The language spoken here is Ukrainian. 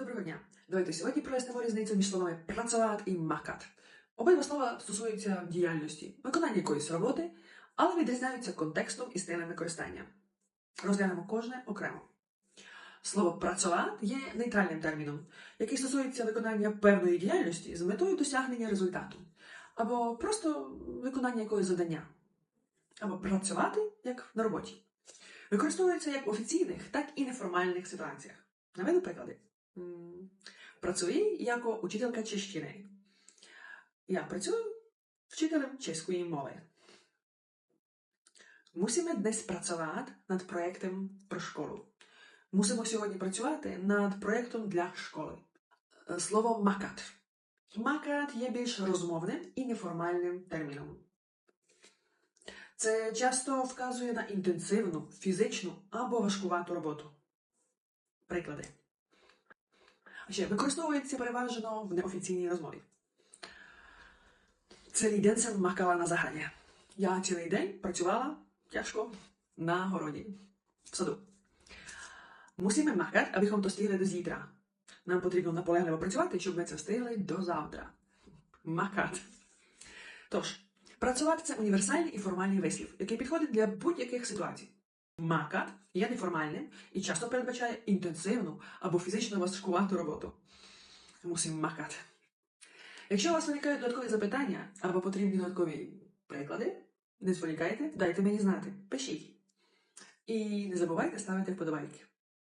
Доброго дня. Давайте сьогодні прояснимо різницю між словами працювати і макати. Обидва слова стосуються діяльності, виконання якоїсь роботи, але відрізняються контекстом і стилем використання. Розглянемо кожне окремо. Слово працювати є нейтральним терміном, який стосується виконання певної діяльності з метою досягнення результату, або просто виконання якогось завдання, або працювати як на роботі. Використовується як в офіційних, так і неформальних ситуаціях. Наведу приклади. Працюю як учителька чещини. Я працюю вчителем чеської мови. Мусимо десь працювати над проєктом про школу. Мусимо сьогодні працювати над проєктом для школи. Е, Слово макат. Макат є більш розмовним і неформальним терміном. Це часто вказує на інтенсивну, фізичну або важкувату роботу. Приклади. Ще використовується переважно в неофіційній розмові. Цілий день jsem макала на заграні. Я цілий день працювала тяжко на городі, в саду. Мусимо макати, to stihli до зітра. Нам потрібно наполегливо працювати, щоб ми це встигли до завтра. Макат. Тож, працювати це універсальний і формальний вислів, який підходить для будь-яких ситуацій. Макат є неформальним і часто передбачає інтенсивну або фізично важкувату роботу. Мусимо макати. Якщо у вас виникають додаткові запитання або потрібні додаткові приклади, не зволікайте, дайте мені знати, пишіть. І не забувайте ставити вподобайки.